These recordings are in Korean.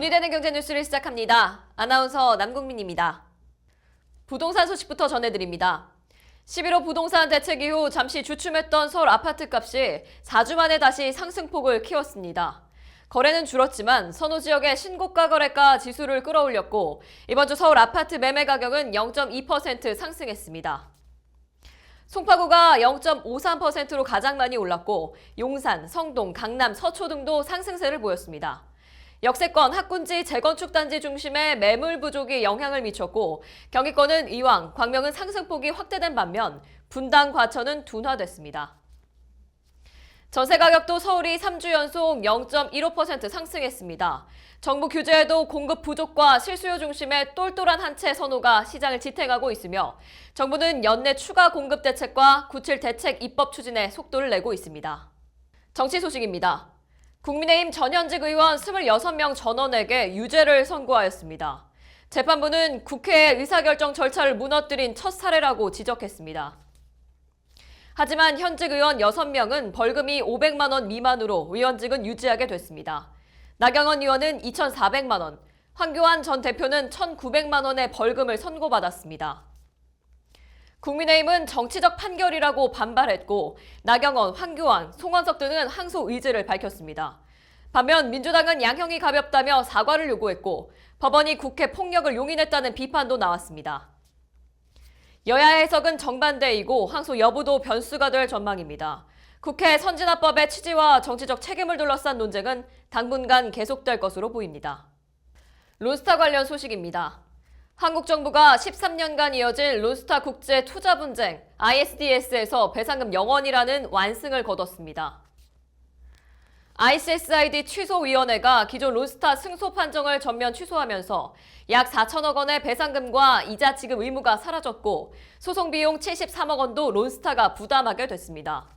돈이 되는 경제 뉴스를 시작합니다. 아나운서 남국민입니다. 부동산 소식부터 전해드립니다. 11호 부동산 대책 이후 잠시 주춤했던 서울 아파트 값이 4주 만에 다시 상승폭을 키웠습니다. 거래는 줄었지만 선호 지역의 신고가 거래가 지수를 끌어올렸고 이번 주 서울 아파트 매매 가격은 0.2% 상승했습니다. 송파구가 0.53%로 가장 많이 올랐고 용산, 성동, 강남, 서초 등도 상승세를 보였습니다. 역세권, 학군지, 재건축 단지 중심의 매물 부족이 영향을 미쳤고 경기권은 이왕, 광명은 상승폭이 확대된 반면 분당, 과천은 둔화됐습니다. 전세 가격도 서울이 3주 연속 0.15% 상승했습니다. 정부 규제에도 공급 부족과 실수요 중심의 똘똘한 한채 선호가 시장을 지탱하고 있으며 정부는 연내 추가 공급 대책과 97 대책 입법 추진에 속도를 내고 있습니다. 정치 소식입니다. 국민의힘 전현직 의원 26명 전원에게 유죄를 선고하였습니다. 재판부는 국회의 의사결정 절차를 무너뜨린 첫 사례라고 지적했습니다. 하지만 현직 의원 6명은 벌금이 500만 원 미만으로 의원직은 유지하게 됐습니다. 나경원 의원은 2,400만 원, 황교안 전 대표는 1,900만 원의 벌금을 선고받았습니다. 국민의힘은 정치적 판결이라고 반발했고 나경원, 황교안, 송원석 등은 항소 의지를 밝혔습니다. 반면 민주당은 양형이 가볍다며 사과를 요구했고 법원이 국회 폭력을 용인했다는 비판도 나왔습니다. 여야 해석은 정반대이고 항소 여부도 변수가 될 전망입니다. 국회 선진화법의 취지와 정치적 책임을 둘러싼 논쟁은 당분간 계속될 것으로 보입니다. 론스타 관련 소식입니다. 한국 정부가 13년간 이어질 론스타 국제 투자 분쟁 ISDS에서 배상금 영원이라는 완승을 거뒀습니다. ICSID 취소위원회가 기존 론스타 승소 판정을 전면 취소하면서 약 4천억 원의 배상금과 이자 지급 의무가 사라졌고 소송 비용 73억 원도 론스타가 부담하게 됐습니다.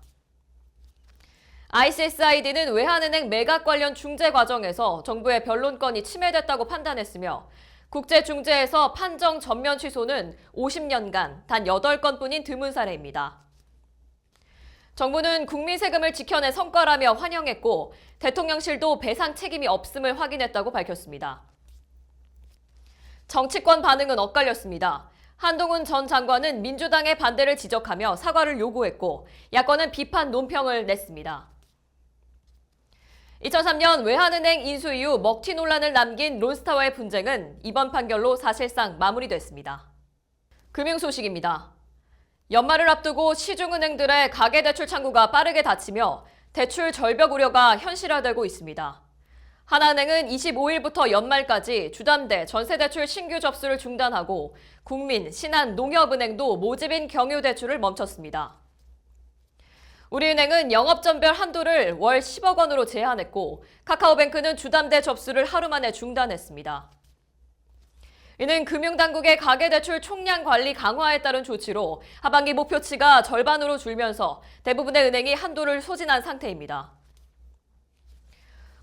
ICSID는 외환은행 매각 관련 중재 과정에서 정부의 변론권이 침해됐다고 판단했으며 국제중재에서 판정 전면 취소는 50년간 단 8건뿐인 드문 사례입니다. 정부는 국민 세금을 지켜낸 성과라며 환영했고 대통령실도 배상 책임이 없음을 확인했다고 밝혔습니다. 정치권 반응은 엇갈렸습니다. 한동훈 전 장관은 민주당의 반대를 지적하며 사과를 요구했고 야권은 비판 논평을 냈습니다. 2003년 외환은행 인수 이후 먹튀 논란을 남긴 론스타와의 분쟁은 이번 판결로 사실상 마무리됐습니다. 금융 소식입니다. 연말을 앞두고 시중은행들의 가계대출 창구가 빠르게 닫히며 대출 절벽 우려가 현실화되고 있습니다. 하나은행은 25일부터 연말까지 주담대 전세대출 신규 접수를 중단하고 국민, 신한, 농협은행도 모집인 경유대출을 멈췄습니다. 우리은행은 영업전별 한도를 월 10억 원으로 제한했고 카카오뱅크는 주담대 접수를 하루 만에 중단했습니다. 이는 금융당국의 가계대출 총량 관리 강화에 따른 조치로 하반기 목표치가 절반으로 줄면서 대부분의 은행이 한도를 소진한 상태입니다.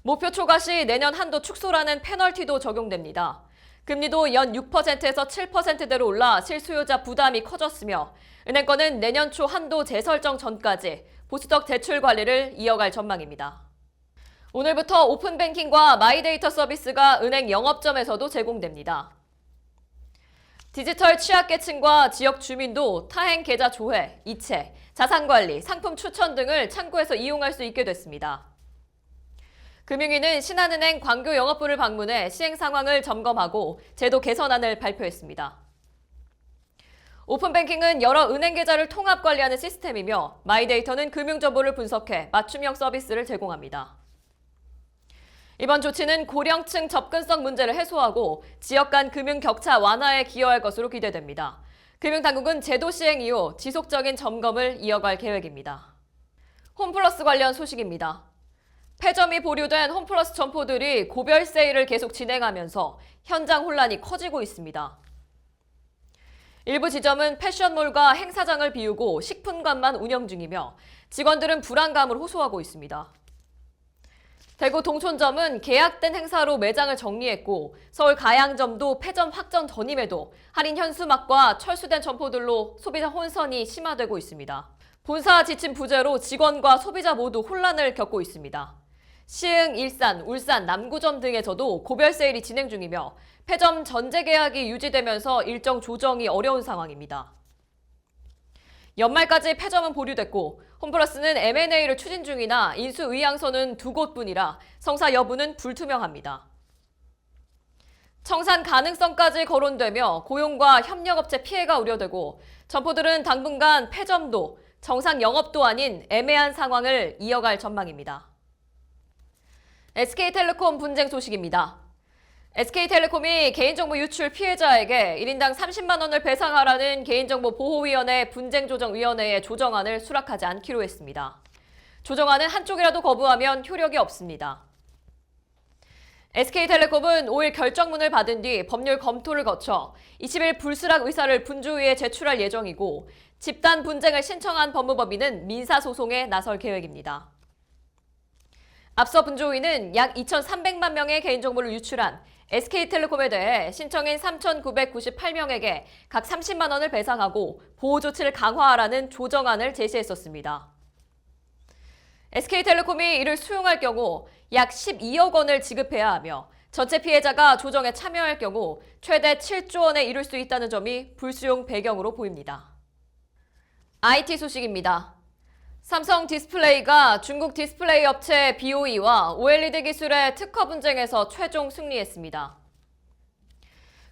목표 초과 시 내년 한도 축소라는 페널티도 적용됩니다. 금리도 연 6%에서 7%대로 올라 실수요자 부담이 커졌으며 은행권은 내년 초 한도 재설정 전까지 보수적 대출 관리를 이어갈 전망입니다. 오늘부터 오픈뱅킹과 마이데이터 서비스가 은행 영업점에서도 제공됩니다. 디지털 취약계층과 지역 주민도 타행 계좌 조회, 이체, 자산 관리, 상품 추천 등을 창구에서 이용할 수 있게 됐습니다. 금융위는 신한은행 광교 영업부를 방문해 시행 상황을 점검하고 제도 개선안을 발표했습니다. 오픈뱅킹은 여러 은행 계좌를 통합 관리하는 시스템이며 마이데이터는 금융 정보를 분석해 맞춤형 서비스를 제공합니다. 이번 조치는 고령층 접근성 문제를 해소하고 지역 간 금융 격차 완화에 기여할 것으로 기대됩니다. 금융당국은 제도 시행 이후 지속적인 점검을 이어갈 계획입니다. 홈플러스 관련 소식입니다. 폐점이 보류된 홈플러스 점포들이 고별 세일을 계속 진행하면서 현장 혼란이 커지고 있습니다. 일부 지점은 패션몰과 행사장을 비우고 식품관만 운영 중이며 직원들은 불안감을 호소하고 있습니다. 대구 동촌점은 계약된 행사로 매장을 정리했고 서울 가양점도 폐점 확정 전임에도 할인 현수막과 철수된 점포들로 소비자 혼선이 심화되고 있습니다. 본사 지침 부재로 직원과 소비자 모두 혼란을 겪고 있습니다. 시흥, 일산, 울산, 남구점 등에서도 고별 세일이 진행 중이며 폐점 전제 계약이 유지되면서 일정 조정이 어려운 상황입니다. 연말까지 폐점은 보류됐고 홈플러스는 M&A를 추진 중이나 인수 의향서는 두 곳뿐이라 성사 여부는 불투명합니다. 청산 가능성까지 거론되며 고용과 협력업체 피해가 우려되고 점포들은 당분간 폐점도 정상 영업도 아닌 애매한 상황을 이어갈 전망입니다. SK텔레콤 분쟁 소식입니다. SK텔레콤이 개인정보 유출 피해자에게 1인당 30만 원을 배상하라는 개인정보 보호위원회 분쟁조정위원회의 조정안을 수락하지 않기로 했습니다. 조정안은 한쪽이라도 거부하면 효력이 없습니다. SK텔레콤은 5일 결정문을 받은 뒤 법률 검토를 거쳐 20일 불수락 의사를 분주위에 제출할 예정이고 집단 분쟁을 신청한 법무법인은 민사소송에 나설 계획입니다. 앞서 분조위는 약 2,300만 명의 개인정보를 유출한 SK텔레콤에 대해 신청인 3,998명에게 각 30만 원을 배상하고 보호 조치를 강화하라는 조정안을 제시했었습니다. SK텔레콤이 이를 수용할 경우 약 12억 원을 지급해야 하며 전체 피해자가 조정에 참여할 경우 최대 7조 원에 이를 수 있다는 점이 불수용 배경으로 보입니다. IT 소식입니다. 삼성 디스플레이가 중국 디스플레이 업체 BOE와 OLED 기술의 특허 분쟁에서 최종 승리했습니다.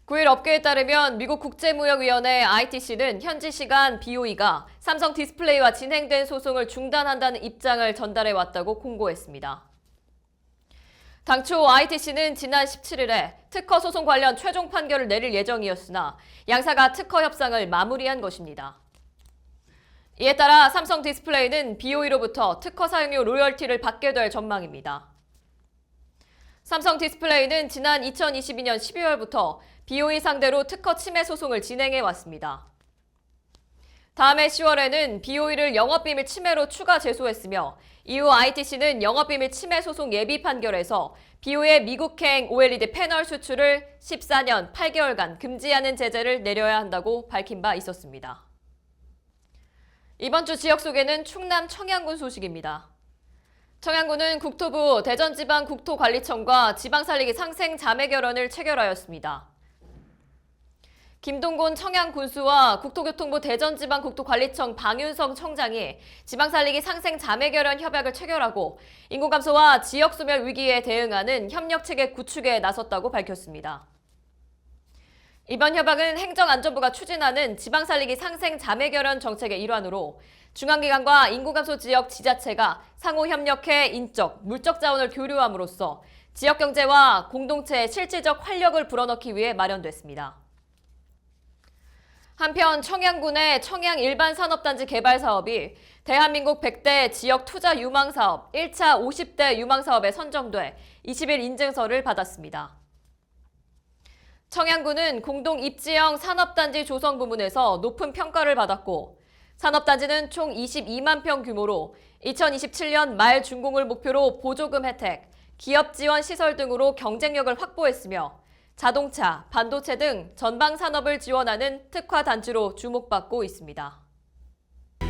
9일 업계에 따르면 미국 국제무역위원회 ITC는 현지 시간 BOE가 삼성 디스플레이와 진행된 소송을 중단한다는 입장을 전달해 왔다고 공고했습니다. 당초 ITC는 지난 17일에 특허 소송 관련 최종 판결을 내릴 예정이었으나 양사가 특허 협상을 마무리한 것입니다. 이에 따라 삼성 디스플레이는 BOE로부터 특허 사용료 로열티를 받게 될 전망입니다. 삼성 디스플레이는 지난 2022년 12월부터 BOE 상대로 특허 침해 소송을 진행해 왔습니다. 다음해 10월에는 BOE를 영업비밀 침해로 추가 제소했으며 이후 ITC는 영업비밀 침해 소송 예비 판결에서 BOE의 미국행 OLED 패널 수출을 14년 8개월간 금지하는 제재를 내려야 한다고 밝힌 바 있었습니다. 이번 주 지역 소개는 충남 청양군 소식입니다. 청양군은 국토부 대전지방국토관리청과 지방살리기 상생 자매 결연을 체결하였습니다. 김동곤 청양군수와 국토교통부 대전지방국토관리청 방윤성 청장이 지방살리기 상생 자매 결연 협약을 체결하고 인구 감소와 지역 소멸 위기에 대응하는 협력 체계 구축에 나섰다고 밝혔습니다. 이번 협약은 행정안전부가 추진하는 지방살리기 상생 자매결연 정책의 일환으로 중앙기관과 인구감소 지역 지자체가 상호 협력해 인적, 물적 자원을 교류함으로써 지역 경제와 공동체의 실질적 활력을 불어넣기 위해 마련됐습니다. 한편 청양군의 청양 일반 산업단지 개발 사업이 대한민국 100대 지역 투자 유망 사업 1차 50대 유망 사업에 선정돼 20일 인증서를 받았습니다. 청양군은 공동 입지형 산업단지 조성 부문에서 높은 평가를 받았고 산업단지는 총 22만 평 규모로 2027년 말 준공을 목표로 보조금 혜택, 기업 지원 시설 등으로 경쟁력을 확보했으며 자동차, 반도체 등 전방 산업을 지원하는 특화 단지로 주목받고 있습니다.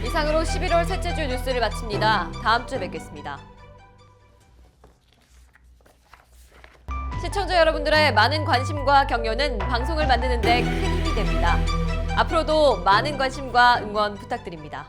이상으로 11월 셋째 주 뉴스를 마칩니다. 다음 주에 뵙겠습니다. 시청자 여러분들의 많은 관심과 격려는 방송을 만드는 데 큰 힘이 됩니다. 앞으로도 많은 관심과 응원 부탁드립니다.